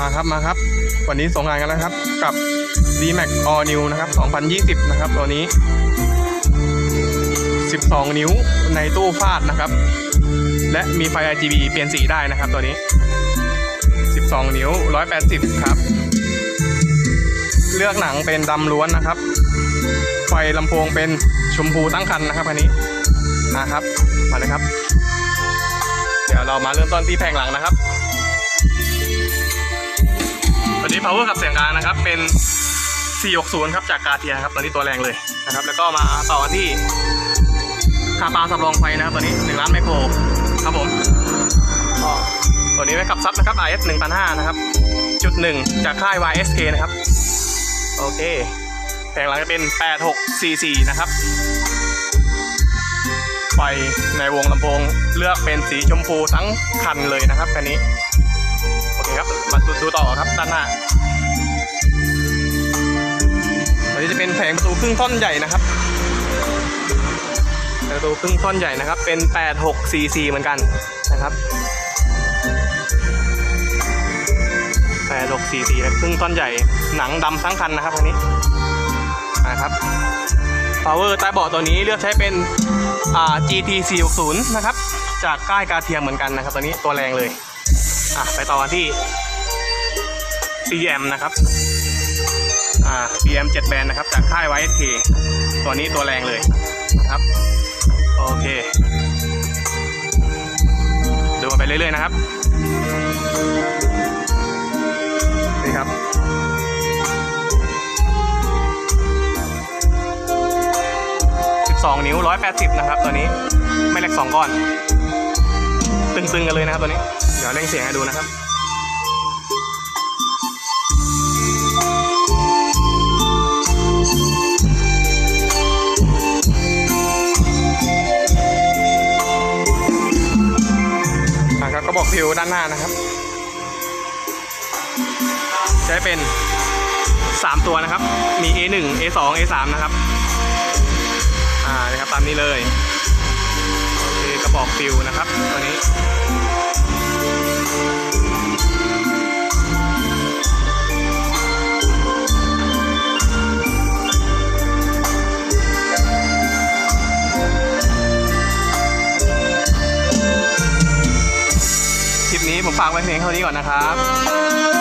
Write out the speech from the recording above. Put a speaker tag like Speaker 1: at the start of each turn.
Speaker 1: มาครับมาครับ วันนี้ส่งงานกันแล้วครับ กับ d m a x All New นะครับ 2020 นะครับ ตัวนี้ 12 นิ้วในตู้ฟาดนะครับ และมีไฟ RGB เปลี่ยนสีได้นะครับ ตัวนี้ 12 นิ้ว 180 ครับ เลือกหนังเป็นดำล้วนนะครับ ไฟลำโพงเป็นชมพูตั้งคันนะครับคันนี้นะครับมาเลยครับ เดี๋ยวเรามาเริ่มต้นที่แผงหลังนะครับ วนี้ power กับเสียงกลางนะครับ เป็น 460 ครับ จากกาเทียครับตัวนี้ตัวแรงเลยนะครับ แล้วก็มาต่อที่คาปาสำรองไฟนะครับตัวนี้ 1 ล้านไมโครครับผมตัวนี้ไว้ขับซับนะครับ RS 1005 นะครับ จุดหนึ่งจากค่าย YSK นะครับ โอเคแผงหลังจะเป็น 8644 นะครับไฟในวงลำโพงเลือกเป็นสีชมพูทั้งคันเลยนะครับคันนี้ โอเคครับมาดูดูต่อครับด้านหน้าตัวนี้จะเป็นแผงประตูครึ่งท่อนใหญ่นะครับแผงประตูครึ่งท่อนใหญ่นะครับ เป็น 8644 เหมือนกันนะครับ 8644นะครึ่งท่อนใหญ่ หนังดำทั้งคันนะครับคันนี้นะครับ power ใต้เบาะตัวนี้เลือกใช้เป็น GT 460 นะครับ จากค่ายกาเทียมเหมือนกันนะครับ ตัวนี้ตัวแรงเลย อะไปต่อกันที่ CM นะครับ อ่า CM 7แบนนะครับ จากค่าย YSK ตัวนี้ตัวแรงเลยนะครับ โอเค ดูไปเรื่อยๆนะครับ นี่ครับ12นิ้ว 180 นะครับ ตัวนี้ ไม่เล็ก 2 ก้อน ตึงๆ กันเลยนะครับตัวนี้ ดี๋ยวเร่งเสียงให้ดูนะครับนะครับก็บอกพิวด้านหน้านะครับ ใช้เป็น 3 ตัวนะครับ มี A1 A2 A3 นะครับ อ่านะครับตามนี้เลย โอเคกระบอกฟิวนะครับตัวนี้ ลิปนี้ผมฝากไว้เพียงเท่านี้ก่อนนะครับ